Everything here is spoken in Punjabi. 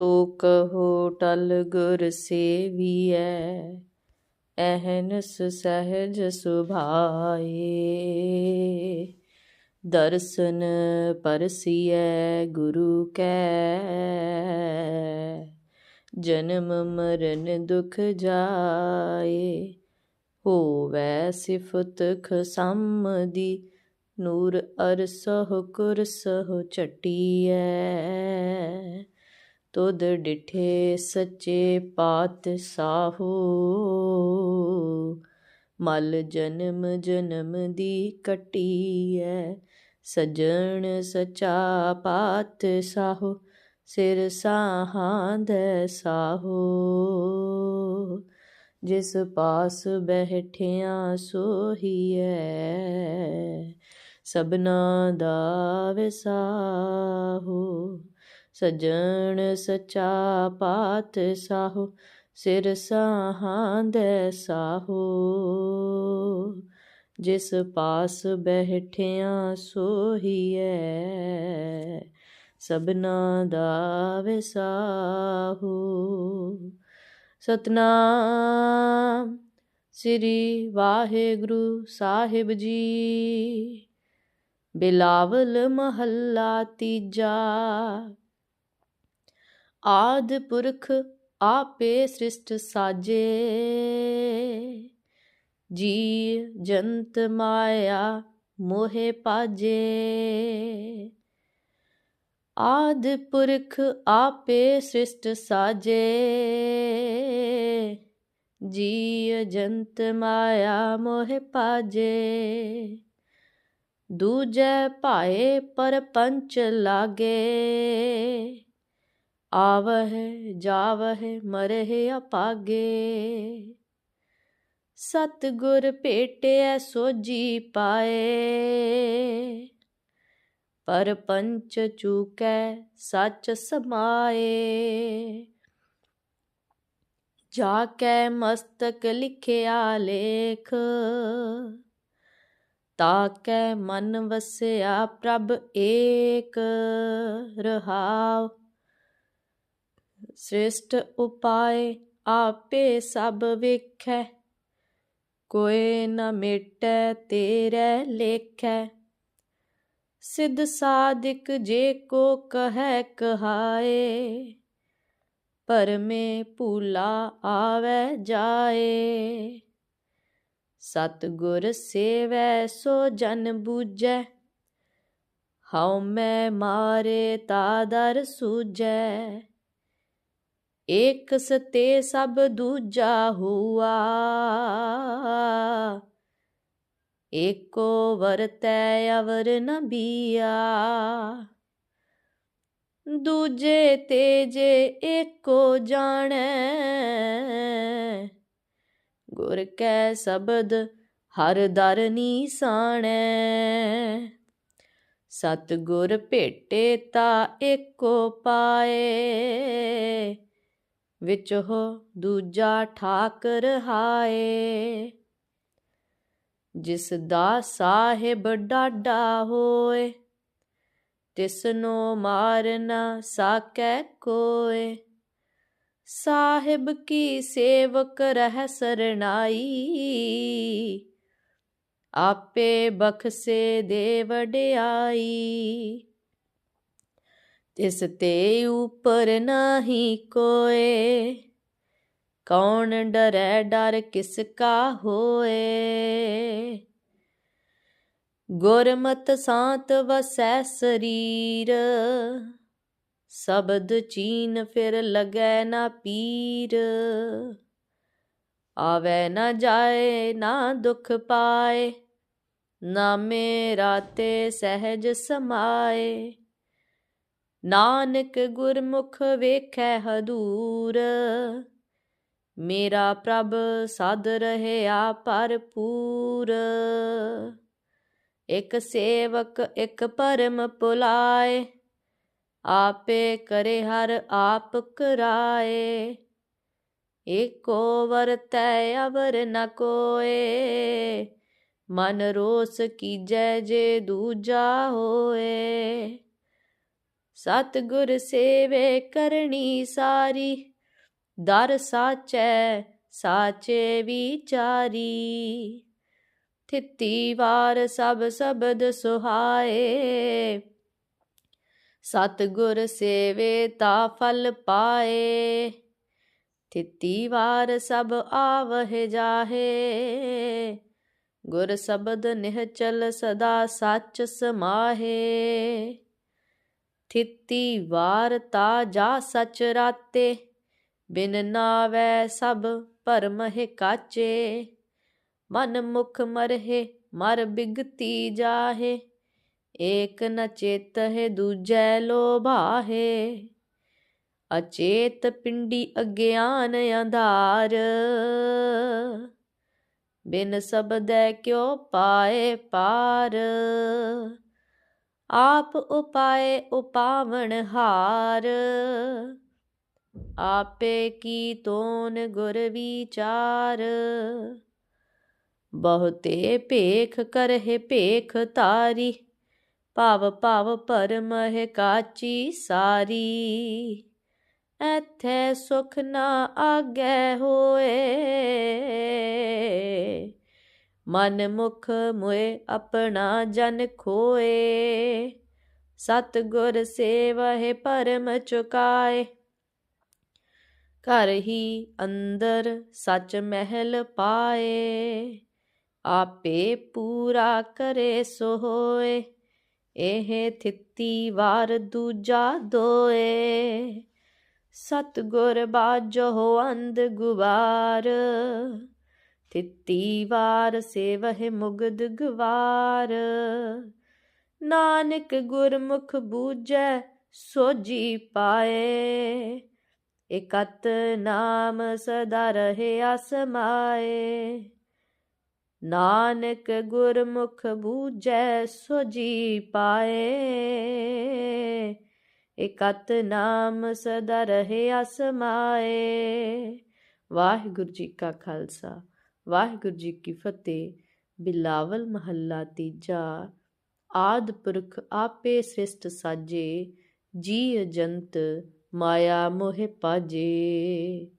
ਤੋ ਕਹੋ ਟਲ ਗੁਰ ਸੇਵੀਐ, ਅਹਨਸ ਸਹਿਜ ਸੁਭਾਏ। ਦਰਸ਼ਨ ਪਰਸੀਐ ਗੁਰੂ ਕੈ, ਜਨਮ ਮਰਨ ਦੁਖ ਜਾਏ। ਹੋਵੈ ਸਿਫਤ ਖਸਮ ਦੀ ਨੂਰ ਅਰਸਹੁ ਕੁਰਸਹੁ ਚਟੀਐ। ਤੁਧ ਡਿਠੇ ਸੱਚੇ ਪਾਤ ਸਾਹੋ। ਮਲ ਜਨਮ ਜਨਮ ਦੀ ਕਟੀ ਕਟੀਐ, ਸਜਣ ਸਚਾ ਪਾਤ ਸਾਹੋ, ਸਿਰ ਦੇ ਸਾਹੋ। ਜਿਸ ਪਾਸ ਬਹਿਠਿਆ ਸੋਹੀਐ ਸਬਨਾ ਦਾ ਵਿਸਾਹੋ। ਸਜਣ ਸਚਾ ਪਾਤ ਸਾਹੋ, ਸਿਰ ਸਾਹਾਂਦ ਸਾਹੋ। ਜਿਸ ਪਾਸ ਬਹਿਠਿਆ ਸੋਹੀਐ ਸਬਨਾ ਦਾ ਵਿਸਾਹੋ। ਸਤਨਾਮ ਸ੍ਰੀ ਵਾਹਿਗੁਰੂ ਸਾਹਿਬ ਜੀ। ਬਿਲਾਵਲ ਮਹੱਲਾ ਤੀਜਾ ਆਦਿ ਪੁਰਖ ਆਪੇ ਸ੍ਰਿਸ਼ਟ ਸਾਜੇ। ਜੀ ਜੰਤ ਮਾਇਆ ਮੋਹਿ ਪਾਜੇ। ਆਦਿ ਪੁਰਖ ਆਪੇ ਸ੍ਰਿਸ਼ਟ ਸਾਜੇ। ਜੀ ਜੰਤ ਮਾਇਆ ਮੋਹਿ ਪਾਜੇ। ਦੂਜੈ ਭਾਏ ਪਰਪੰਚ ਲਾਗੇ। ਆਵਹਿ, ਜਾਵਹਿ, ਮਰਹਿ ਅਪਾਗੇ। ਸਤ ਗੁਰ ਭੇਟਿਐ ਸੋਜੀ ਪਾਏ। ਪਰਪੰਚ ਚੂਕੈ ਸੱਚ ਸਮਾਏ। ਜਾ ਕੈ ਮਸਤਕ ਲਿਖਿਆ ਲੇਖ। ਤਾ ਕੈ ਮਨ ਵਸਿਆ ਪ੍ਰਭ ਏਕ। ਰਹਾਉ ਸ੍ਰਿਸ਼ਟ ਉਪਾਏ ਆਪੇ ਸਭ ਵੇਖੈ। ਕੋਏ ਨ ਮੇਟੈ ਤੇਰੇ ਲੇਖੈ। ਸਿਧ ਸਾਧਿਕ ਜੇ ਕੋ ਕਹੈ ਕਹਾਏ, ਪਰਮੇ ਭੂਲਾ ਆਵੈ ਜਾਏ। ਸਤ ਗੁਰ ਸੇਵੈ ਸੋ ਜਨ ਬੂਝੈ, ਹਉ ਮੈਂ ਮਾਰੇ ਤਾ ਦਰ ਸੂਝੈ। ਏਕ ਸਤੇ ਸਭ ਦੂਜਾ ਹੁਆ। ਏਕੋ ਵਰਤੈ ਅਵਰ ਨ ਬੀਆ। ਦੂਜੇ ਤੇਜੇ ਏਕੋ ਜਾਣੈ, ਗੁਰ ਕੈ ਸ਼ਬਦ ਹਰ ਦਰ ਨੀਸਾਣੈ। ਸਤ ਗੁਰ ਭੇਟੇ ਤਾ ਏਕੋ ਪਾਏ ਵਿੱਚ ਉਹ ਦੂਜਾ ਠਾਕਰ ਹਾਏ। ਜਿਸ ਦਾ ਸਾਹਿਬ ਡਾਡਾ ਹੋਏ, ਤਿਸਨੋ ਮਾਰਨਾ ਸਾਕੈ ਕੋਏ। ਸਾਹਿਬ ਕੀ ਸੇਵਕ ਰਹਿ ਸਰਣਾਈ? ਆਪੇ ਬਖਸੇ ਦੇ ਵਡਿਆਈ। ਤਿਸ ਤੇ ਉਪਰ ਨਾਹੀ ਕੋਏ। ਕੌਣ ਡਰੈ, ਡਰ ਕਿਸ ਕਾ ਹੋਏ। ਗੁਰਮਤ ਸਾਤ ਵਸੈ ਸਰੀਰ, ਸ਼ਬਦ ਚੀਨ ਫਿਰ ਲਗੈ ਨਾ ਪੀਰ। ਆਵੇ ਨਾ ਜਾਏ, ਨਾ ਦੁਖ ਪਾਏ ਨਾਮੇ ਰਾਤੇ ਸਹਿਜ ਸਮਾਏ। ਨਾਨਕ ਗੁਰਮੁਖ ਵੇਖੈ ਹਦੂਰ। ਮੇਰਾ ਪ੍ਰਭ ਸਦ ਰਹਿਆ ਭਰਪੂਰ। ਇਕ ਸੇਵਕ ਇਕ ਪਰਮ ਪੁਲਾਏ, ਆਪੇ ਕਰੇ ਹਰ ਆਪ ਕਰਾਏ। ਏਕੋ ਵਰਤੈ ਅਵਰ ਨ ਕੋਏ, ਮਨ ਰੋਸ ਕੀਜੈ ਜੇ ਦੂਜਾ ਹੋਏ। ਸਤਿਗੁਰ ਸੇਵੇ ਕਰਨੀ ਸਾਰੀ, ਦਰ ਸਾਚੈ, ਸਾਚੇ ਵਿਚਾਰੀ। ਥਿੱਤੀ ਵਾਰ ਸਭ ਸ਼ਬਦ ਸੁਹਾਏ, ਸਤਿਗੁਰ ਸੇਵੇ ਤਾ ਫਲ ਪਾਏ। ਥਿੱਤੀ ਵਾਰ ਸਭ ਆਵਹਿ ਜਾਹੇ, ਗੁਰ ਸ਼ਬਦ ਨਿਹਚਲ ਸਦਾ ਸੱਚ ਸਮਾਹੇ। ਥਿਤੀ, ਵਾਰ ਤਾ ਜਾ ਸਚ ਰਾਤੇ, ਬਿਨ ਨਾਵੈ ਸਭ ਭਰਮ ਹੈ ਕਾਚੇ। ਮਨ ਮੁਖ ਮਰਹਿ, ਮਰ ਬਿਗਤੀ ਜਾਹੇ, ਏਕ ਨ ਚੇਤਹਿ ਦੂਜੈ ਲੋਭਾਹੇ। ਅਚੇਤ ਪਿੰਡੀ ਅਗਿਆਨ ਅੰਧਾਰ, ਬਿਨ ਸਬਦੈ ਕਿਉ ਪਾਏ ਪਾਰ। ਆਪ ਉਪਾਏ ਉਪਾਵਣ ਹਾਰ। ਆਪੇ ਕੀ ਤੋਨ ਗੁਰ ਵਿਚਾਰ। ਬਹੁਤੇ ਭੇਖ ਕਰਹਿ ਭੇਖ ਤਾਰੀ ਭਾਵ ਭਾਵ ਪਰਮਹਿ ਕਾਚੀ ਸਾਰੀ। ਐਥੈ ਸੁਖ ਨਾ ਆਗੈ ਹੋਏ। ਮਨ ਮੁਖ ਮੁਏ ਆਪਣਾ ਜਨ ਖੋਏ। ਸਤ ਗੁਰ ਸੇਵਹਿ ਪਰਮ ਚੁਕਾਏ। ਘਰ ਹੀ ਅੰਦਰ ਸੱਚ ਮਹਿਲ ਪਾਏ। ਆਪੇ ਪੂਰਾ ਕਰੇ ਸੋ ਹੋਏ ਇਹ ਥਿੱਤੀ ਵਾਰ ਦੂਜਾ ਦੋਏ। ਸਤਗੁਰ ਬਾਜੋ ਅੰਧ ਗੁਵਾਰ ਥਿੱਤੀ ਵਾਰ ਸੇਵਹਿ ਮੁਗਦ ਗਵਾਰ। ਨਾਨਕ ਗੁਰਮੁਖ ਬੂਝੈ ਸੋਜੀ ਪਾਏ। ਇਕਤ ਨਾਮ ਸਦਾ ਰਹੇ ਅਸਮਾਏ ਨਾਨਕ ਗੁਰਮੁਖ ਬੂਝੈ ਸੋਜੀ ਪਾਏ। ਇਕਤ ਨਾਮ ਸਦਾ ਰਹੇ ਅਸਮਾਏ ਵਾਹਿਗੁਰੂ ਜੀ ਕਾ ਖਾਲਸਾ। ਵਾਹਿਗੁਰੂ ਜੀ ਕੀ ਫਤਿਹ। ਬਿਲਾਵਲ ਮਹੱਲਾ ਤੀਜਾ। ਆਦ ਪੁਰਖ ਆਪੇ ਸ੍ਰਿਸ਼ਟ ਸਾਜੇ ਜੀ ਅਜੰਤ ਮਾਇਆ ਮੋਹਿ ਪਾਜੇ।